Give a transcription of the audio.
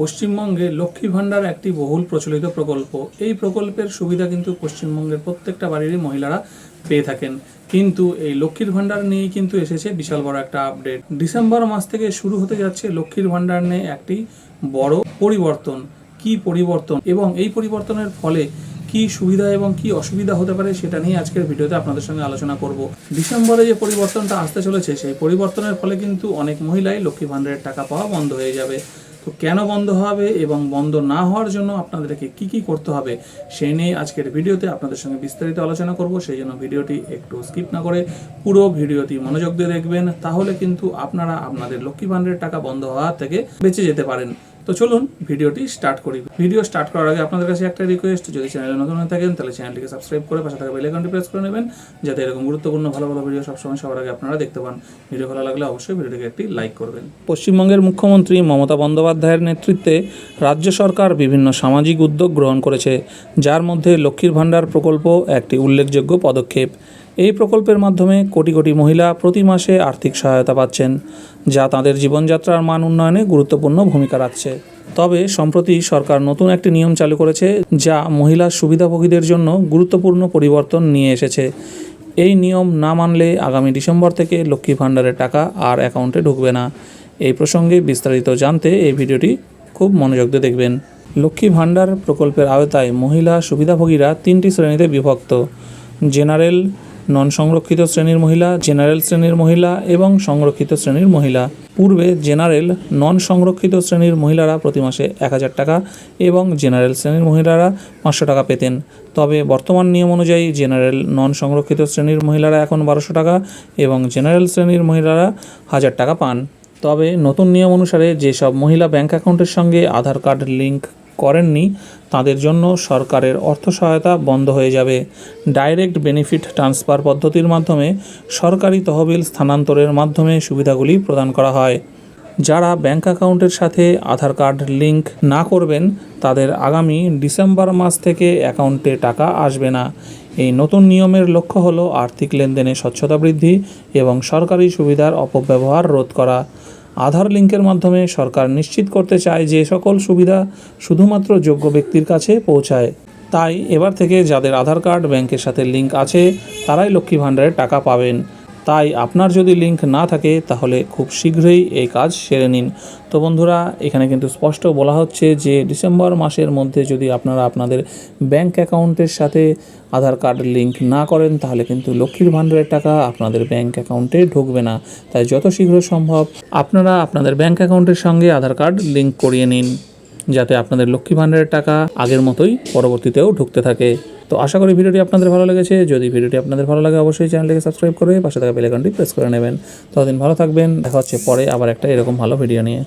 পশ্চিমবঙ্গে লক্ষ্মী ভাণ্ডার একটি বহুল প্রচলিত প্রকল্প। এই প্রকল্পের সুবিধা কিন্তু পশ্চিমবঙ্গের প্রত্যেকটা বাড়িরই মহিলারা পেয়ে থাকেন। কিন্তু এই লক্ষ্মীর ভাণ্ডার নিয়েই কিন্তু এসেছে বিশাল বড় একটা আপডেট। ডিসেম্বর মাস থেকে শুরু হতে যাচ্ছে লক্ষ্মীর ভাণ্ডার নিয়ে একটি বড় পরিবর্তন। কি পরিবর্তন এবং এই পরিবর্তনের ফলে কি সুবিধা এবং কি অসুবিধা হতে পারে সেটা নিয়ে আজকের ভিডিওতে আপনাদের সঙ্গে আলোচনা করব। ডিসেম্বরে যে পরিবর্তনটা আসতে চলেছে, সেই পরিবর্তনের ফলে কিন্তু অনেক মহিলাই লক্ষ্মী ভাণ্ডারের টাকা পাওয়া বন্ধ হয়ে যাবে। তো কেন বন্ধ হবে এবং বন্ধ না হওয়ার জন্য আপনাদেরকে কি কি করতে হবে সেই নিয়ে আজকের ভিডিওতে আপনাদের সঙ্গে বিস্তারিত আলোচনা করব। সেই জন্য ভিডিওটি একটু স্কিপ না করে পুরো ভিডিওটি মনোযোগ দিয়ে দেখবেন, তাহলে কিন্তু আপনারা আপনাদের লক্ষ্মী ভাণ্ডারের টাকা বন্ধ হওয়া থেকে বেঁচে যেতে পারেন। তো চলুন ভিডিওটি স্টার্ট করি। ভিডিও স্টার্ট করার আগে আপনাদের কাছে একটা রিকোয়েস্ট যদি চ্যানেলে নতুন হয়ে থাকেন, তাহলে চ্যানেলটিকে সাবস্ক্রাইব করে পাশে থাকা বেল আইকনটি প্রেস করে নেবেন, যাতে এরকম গুরুত্বপূর্ণ ভালো ভালো ভিডিও সবসময় সবার আগে আপনারা দেখতে পান। ভিডিও ভালো লাগলে অবশ্যই ভিডিওটিকে একটি লাইক করবেন। পশ্চিমবঙ্গের মুখ্যমন্ত্রী মমতা বন্দ্যোপাধ্যায়ের নেতৃত্বে রাজ্য সরকার বিভিন্ন সামাজিক উদ্যোগ গ্রহণ করেছে, যার মধ্যে লক্ষ্মীর ভাণ্ডার প্রকল্প একটি উল্লেখযোগ্য পদক্ষেপ। এই প্রকল্পের মাধ্যমে কোটি কোটি মহিলা প্রতি মাসে আর্থিক সহায়তা পাচ্ছেন, যা তাদের জীবনযাত্রার মান উন্নয়নে গুরুত্বপূর্ণ ভূমিকা রাখছে। তবে সম্প্রতি সরকার নতুন একটি নিয়ম চালু করেছে, যা মহিলা সুবিধাভোগীদের জন্য গুরুত্বপূর্ণ পরিবর্তন নিয়ে এসেছে। এই নিয়ম না মানলে আগামী ডিসেম্বর থেকে লক্ষ্মী ভাণ্ডারের টাকা আর অ্যাকাউন্টে ঢুকবে না। এই প্রসঙ্গে বিস্তারিত জানতে এই ভিডিওটি খুব মনোযোগ দিয়ে দেখবেন। লক্ষ্মী ভাণ্ডার প্রকল্পের আওতায় মহিলা সুবিধাভোগীরা তিনটি শ্রেণীতে বিভক্ত। জেনারেল নন সংরক্ষিত শ্রেণির মহিলা জেনারেল শ্রেণির মহিলা এবং সংরক্ষিত শ্রেণির মহিলা। পূর্বে জেনারেল নন সংরক্ষিত শ্রেণির মহিলারা প্রতি মাসে এক হাজার টাকা এবং জেনারেল শ্রেণির মহিলারা পাঁচশো টাকা পেতেন। তবে বর্তমান নিয়ম অনুযায়ী জেনারেল নন সংরক্ষিত শ্রেণির মহিলারা এখন বারোশো টাকা এবং জেনারেল শ্রেণির মহিলারা হাজার টাকা পান। তবে নতুন নিয়ম অনুসারে যেসব মহিলা ব্যাংক অ্যাকাউন্টের সঙ্গে আধার কার্ড লিঙ্ক করেননি, তাদের জন্য সরকারের অর্থ সহায়তা বন্ধ হয়ে যাবে। ডাইরেক্ট বেনিফিট ট্রান্সফার পদ্ধতির মাধ্যমে সরকারি তহবিল স্থানান্তরের মাধ্যমে সুবিধাগুলি প্রদান করা হয়। যারা ব্যাংক অ্যাকাউন্টের সাথে আধার কার্ড লিঙ্ক না করবেন, তাদের আগামী ডিসেম্বর মাস থেকে অ্যাকাউন্টে টাকা আসবে না। এই নতুন নিয়মের লক্ষ্য হলো আর্থিক লেনদেনে স্বচ্ছতা বৃদ্ধি এবং সরকারি সুবিধার অপব্যবহার রোধ করা। আধার লিঙ্কের মাধ্যমে সরকার নিশ্চিত করতে চায় যে সকল সুবিধা শুধুমাত্র যোগ্য ব্যক্তির কাছে পৌঁছায়। তাই এবার থেকে যাদের আধার কার্ড, ব্যাংকের সাথে লিঙ্ক আছে, তারাই লক্ষ্মী ভাণ্ডারের টাকা পাবেন। তাই আপনার যদি লিঙ্ক না থাকে, তাহলে খুব শীঘ্রই এই কাজ সেরে নিন। তো বন্ধুরা, এখানে কিন্তু স্পষ্ট বলা হচ্ছে যে ডিসেম্বর মাসের মধ্যে যদি আপনারা আপনাদের ব্যাংক অ্যাকাউন্টের সাথে আধার কার্ড লিঙ্ক না করেন, তাহলে কিন্তু লক্ষ্মীর ভাণ্ডারের টাকা আপনাদের ব্যাংক অ্যাকাউন্টে ঢুকবে না। তাই যত শীঘ্র সম্ভব আপনারা আপনাদের ব্যাংক অ্যাকাউন্টের সঙ্গে আধার কার্ড লিঙ্ক করিয়ে নিন, যাতে আপনাদের লক্ষ্মী ভাণ্ডারের টাকা আগের মতোই পরবর্তীতেও ঢুকতে থাকে। তো আশা করি ভিডিওটি আপনাদের ভালো লেগেছে। যদি ভিডিওটি আপনাদের ভালো লাগে, অবশ্যই চ্যানেলটিকে সাবস্ক্রাইব করে পাশে থাকা বেলাইকনটি প্রেস করে নেবেন। ততদিন ভালো থাকবেন, দেখা হচ্ছে পরে আবার একটা এরকম ভালো ভিডিও নিয়ে।